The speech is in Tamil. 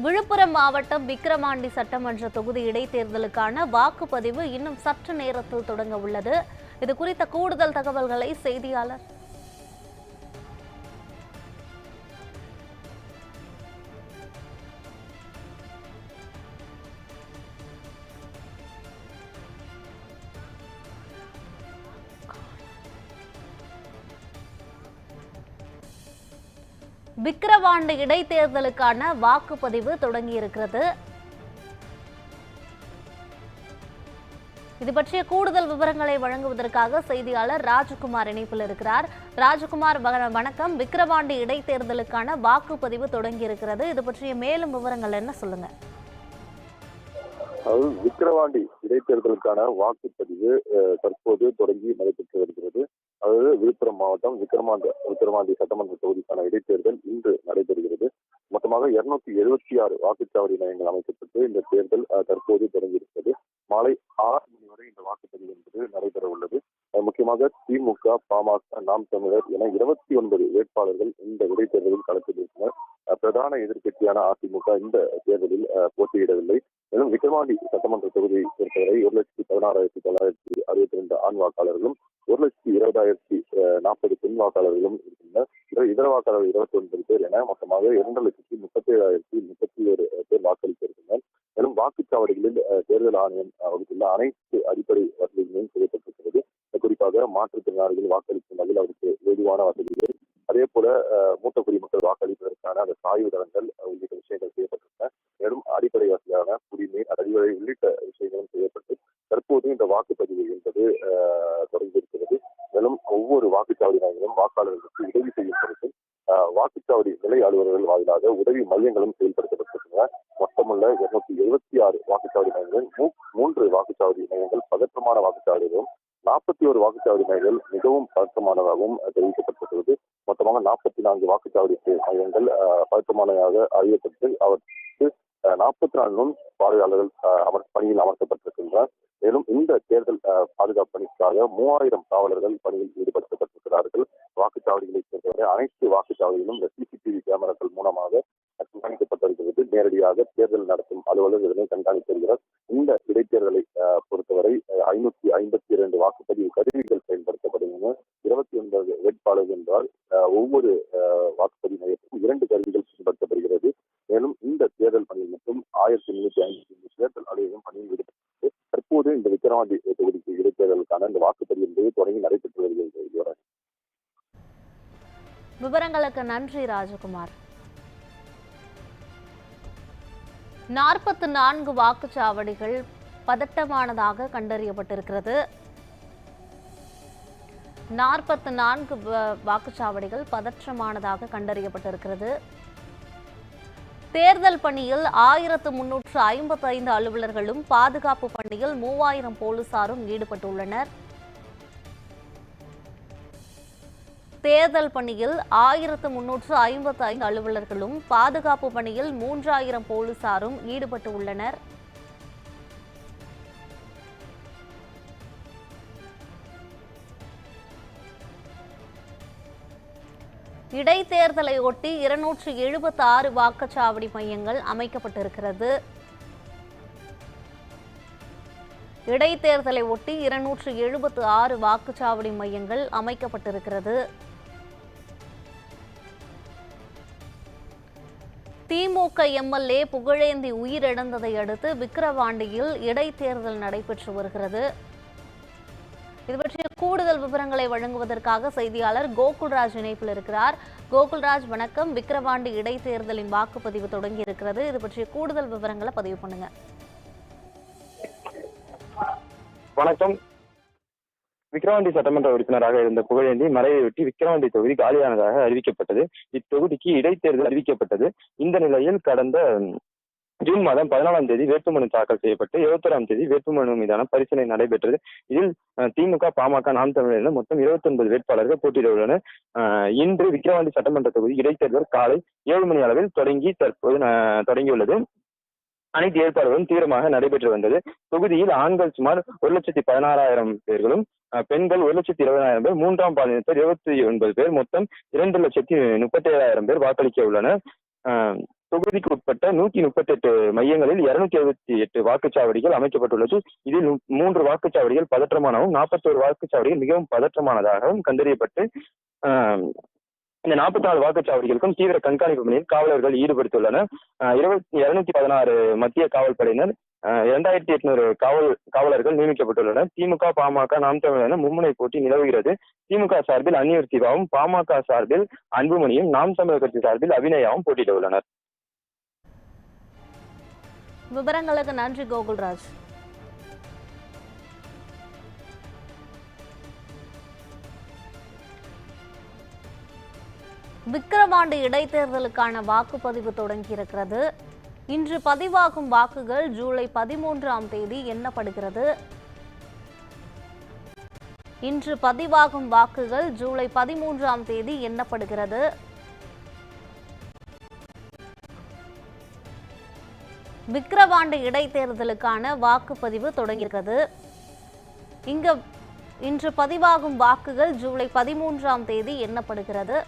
விழுப்புரம் மாவட்டம் விக்கிரவாண்டி சட்டமன்ற தொகுதி இடைத்தேர்தலுக்கான வாக்குப்பதிவு இன்னும் சற்று நேரத்தில் தொடங்க உள்ளது. இது குறித்த கூடுதல் தகவல்களை செய்தியாளர் விக்கிரவாண்டு இடைத்தேர்தலுக்கான வாக்குப்பதிவு தொடங்கியிருக்கிறது. இது பற்றிய கூடுதல் விவரங்களை வழங்குவதற்காக செய்தியாளர் ராஜகுமார் இணைப்பில் இருக்கிறார். ராஜகுமார் வணக்கம். விக்கிரவாண்டி இடைத்தேர்தலுக்கான வாக்குப்பதிவு தொடங்கியிருக்கிறது. இது பற்றிய மேலும் விவரங்கள் என்ன சொல்லுங்க. விக்கிரவாண்டி இடைத்தேர்தலுக்கான வாக்குப்பதிவு தற்போது தொடங்கி நடைபெற்று வருகிறது. அதாவது விழுப்புரம் மாவட்டம் விக்கிரமாண்டி விக்கிரவாண்டி சட்டமன்ற தொகுதிக்கான இடைத்தேர்தல் இன்று நடைபெறுகிறது. மொத்தமாக இருநூத்தி எழுபத்தி ஆறு வாக்குச்சாவடி நிலையங்கள் அமைக்கப்பட்டு இந்த தேர்தல் தற்போது தொடங்கியிருக்கிறது. மாலை ஆறு மணி வரை இந்த வாக்குப்பதிவு என்பது நடைபெற உள்ளது. முக்கியமாக திமுக பாமக நாம் தமிழர் என இருபத்தி ஒன்பது வேட்பாளர்கள் இந்த இடைத்தேர்தலில் கலந்து பிரதான எதிர்க்கட்சியான அதிமுக இந்த தேர்தலில் போட்டியிடவில்லை. மேலும் விக்கிரவாண்டி சட்டமன்ற தொகுதியை பொறுத்தவரை ஒரு லட்சத்தி பதினாறாயிரத்தி தொள்ளாயிரத்தி அறுபத்தி ரெண்டு ஆண் வாக்காளர்களும் ஒரு லட்சத்தி இருபதாயிரத்தி நாற்பது பெண் வாக்காளர்களும் இருக்கின்றனர். இதர இதர வாக்காளர்கள் இருபத்தி ஒன்பது பேர் என மொத்தமாக இரண்டு லட்சத்தி முப்பத்தி ஏழாயிரத்தி முப்பத்தி ஏழு பேர் வாக்களித்திருக்கின்றனர். மேலும் வாக்குச்சாவடிகளில் தேர்தல் ஆணையம் வகுத்துள்ள அனைத்து அடிப்படை வசதிகளும் செய்யப்பட்டிருக்கிறது. குறிப்பாக மாற்றுத்திறனாளிகள் வாக்களிக்கும் வகையில் அவருக்கு ஏதுவான வசதிகள். அதே போல மூத்த குடிமக்கள் வாக்களிப்பதற்கான அந்த சாய்வு தளங்கள் உள்ளிட்ட விஷயங்கள் செய்யப்பட்டுள்ளன மேலும் அடிப்படை வசதியான குடிநீர் கழிவறை உள்ளிட்ட விஷயங்களும் செய்யப்பட்டு தற்போது இந்த வாக்குப்பதிவு என்பது அஹ், ஒவ்வொரு வாக்குச்சாவடி மையங்களும் வாக்காளர்களுக்கு உதவி செய்யும் பொருட்டு வாக்குச்சாவடி நிலை அலுவலர்கள் வாயிலாக உதவி மையங்களும் செயல்படுத்தப்பட்டிருக்கின்றன. மொத்தமுள்ள இருநூத்தி எழுபத்தி ஆறு வாக்குச்சாவடி நிலையங்கள் மூ- மூன்று வாக்குச்சாவடி மையங்கள் பதற்றமான வாக்குச்சாவடிகளும் நாற்பத்தி ஒரு வாக்குச்சாவடி மையங்கள் மிகவும் பதற்றமானதாகவும் தெரிவிக்கப்பட்டிருக்கிறது. மொத்தமாக நாற்பத்தி நான்கு வாக்குச்சாவடி மையங்கள் பதற்றமானதாக அறியப்பட்டு அவர் நாற்பத்தி நாலு நுண் பார்வையாளர்கள் அமர் பணியில் அமர்த்தப்பட்டிருக்கின்றனர் மேலும் இந்த தேர்தல் பாதுகாப்பு பணிக்காக மூவாயிரம் காவலர்கள் பணியில் ஈடுபடுத்தப்பட்டிருக்கிறார்கள். வாக்குச்சாவடிகளை சேர்ந்தவரை அனைத்து வாக்குச்சாவடிகளும் இந்த சிசிடிவி கேமராக்கள் மூலமாக கண்காணிக்கப்பட்டிருக்கிறது. நேரடியாக தேர்தல் நடத்தும் அலுவலர் இதனை கண்காணித்து வருகிறார் இந்த இடைத்தேர்தலை பொறுத்தவரை ஐநூத்தி ஐம்பத்தி இரண்டு வாக்குப்பதிவு கருவிகள் பயன்படுத்தப்படுகின்றன. இருபத்தி ஒன்பது வேட்பாளர் என்றால் ஒவ்வொரு அஹ், வாக்குப்பதிவு மையத்திற்கும் இரண்டு கருவிகள் செயல்படுத்தப்படுகிறது மேலும் இந்த தேர்தல் பணியில் மட்டும் ஆயிரத்தி முன்னூத்தி ஐம்பத்தி ஐந்து தேர்தல் அலுவலகம் பணியில் ஈடுபட்டு தற்போது இந்த விக்கிரவாண்டி தொகுதிக்கு இடைத்தேர்தலுக்கான இந்த வாக்குப்பதிவு என்பது தொடங்கி நடைபெற்று வருகிறது இதுவரை. விவரங்களுக்கு நன்றி ராஜகுமார். நாற்பத்தி நான்கு வாக்குச்சாவடிகள் பதட்டமானதாக கண்டறியப்பட்டிருக்கிறது. நாற்பத்தி நான்கு வாக்குச்சாவடிகள் பதற்றமானதாக கண்டறியப்பட்டிருக்கிறது. தேர்தல் பணியில் ஆயிரத்து முன்னூற்று ஐம்பத்தி ஐந்து அலுவலர்களும் பாதுகாப்பு பணியில் மூவாயிரம் போலீசாரும் ஈடுபட்டுள்ளனர். தேர்தல் பணியில் ஆயிரத்து முன்னூற்று ஐம்பத்தி ஐந்து அலுவலர்களும் பாதுகாப்பு பணியில் மூன்றாயிரம் போலீசாரும் ஈடுபட்டு இடைத்தேர்தலை ஒட்டி இருநூற்று எழுபத்தி ஆறு வாக்குச்சாவடி மையங்கள் அமைக்கப்பட்டிருக்கிறது. இடைத்தேர்தலை ஒட்டி இருநூற்று எழுபத்து ஆறு வாக்குச்சாவடி மையங்கள் அமைக்கப்பட்டிருக்கிறது. திமுக எம்எல்ஏ புகழேந்தி உயிரிழந்ததை அடுத்து விக்கிரவாண்டியில் இடைத்தேர்தல் நடைபெற்று வருகிறது. இது பற்றிய கூடுதல் விவரங்களை வழங்குவதற்காக செய்தியாளர் கோகுல்ராஜ் இணைப்பில் இருக்கிறார். கோகுல்ராஜ் வணக்கம். விக்கிரவாண்டி இடைத்தேர்தலின் வாக்குப்பதிவு தொடங்கி இருக்கிறது இது பற்றிய கூடுதல் விவரங்களை பதிவு பண்ணுங்க. வணக்கம். விக்கிரவாண்டி சட்டமன்ற உறுப்பினராக இருந்த புகழேந்தி மறைவையொட்டி விக்கிரவாண்டி தொகுதி காலியானதாக அறிவிக்கப்பட்டது. இத்தொகுதிக்கு இடைத்தேர்தல் அறிவிக்கப்பட்டது. இந்த நிலையில் கடந்த ஜூன் மாதம் பதினாலாம் தேதி வேட்புமனு தாக்கல் செய்யப்பட்டு இருபத்தொராம் தேதி வேட்புமனு மீதான பரிசீலனை நடைபெற்றது. இதில் திமுக பாமக நாம் தமிழர் என மொத்தம் 29 வேட்பாளர்கள் போட்டியிட உள்ளனர் அஹ், இன்று விக்கிரவாண்டி சட்டமன்ற தொகுதி இடைத்தேர்தல் காலை ஏழு மணி அளவில் தொடங்கி தற்போது அஹ், தொடங்கியுள்ளது. அனைத்து ஏற்பாடுகளும் தீவிரமாக நடைபெற்று வந்தது. தொகுதியில் ஆண்கள் சுமார் ஒரு லட்சத்தி பதினாறாயிரம் பேர்களும் பெண்கள் ஒரு லட்சத்தி இருபதாயிரம் பேர் மூன்றாம் பாலினத்தர் இருபத்தி ஒன்பது பேர் மொத்தம் இரண்டு லட்சத்தி முப்பத்தி ஏழாயிரம் பேர் வாக்களிக்க உள்ளனர். தொகுதிக்கு உட்பட்ட நூத்தி முப்பத்தி எட்டு மையங்களில் இருநூத்தி எழுபத்தி எட்டு வாக்குச்சாவடிகள் அமைக்கப்பட்டுள்ளது. இதில் மூன்று வாக்குச்சாவடிகள் பதற்றமானவும் நாற்பத்தோரு வாக்குச்சாவடிகள் மிகவும் பதற்றமானதாகவும் கண்டறியப்பட்டு ஆஹ், இந்த நாற்பத்தி நாலு வாக்குச்சாவடிகளுக்கும் தீவிர கண்காணிப்பு பணியில் காவலர்கள் ஈடுபடுத்தியுள்ளனர். இருபத்தி இருநூத்தி பதினாறு மத்திய காவல் படையினர் இரண்டாயிரத்தி எட்நூறு காவல் காவலர்கள் நியமிக்கப்பட்டுள்ளனர். திமுக பாமக நாம் தமிழர் மும்முனை போட்டி நிலவுகிறது. திமுக சார்பில் அந்நியூர் சிவாவும் பாமக சார்பில் அன்புமணியும் நாம் தமிழர் கட்சி சார்பில் அபிநயாவும் போட்டியிட உள்ளனர். விவரங்களுக்கு நன்றி கோகுல்ராஜ். விக்கிரவாண்டி இடைத்தேர்தலுக்கான வாக்குப்பதிவு தொடங்கியிருக்கிறது. இன்று பதிவாகும் வாக்குகள் ஜூலை பதிமூன்றாம் தேதி எண்ணப்படுகிறது. இன்று பதிவாகும் வாக்குகள் ஜூலை பதிமூன்றாம் தேதி எண்ணப்படுகிறது. விக்கிரவாண்டு இடைத்தேர்தலுக்கான வாக்குப்பதிவு தொடங்கியிருக்கிறது. இங்க இன்று பதிவாகும் வாக்குகள் ஜூலை பதிமூன்றாம் தேதி எண்ணப்படுகிறது.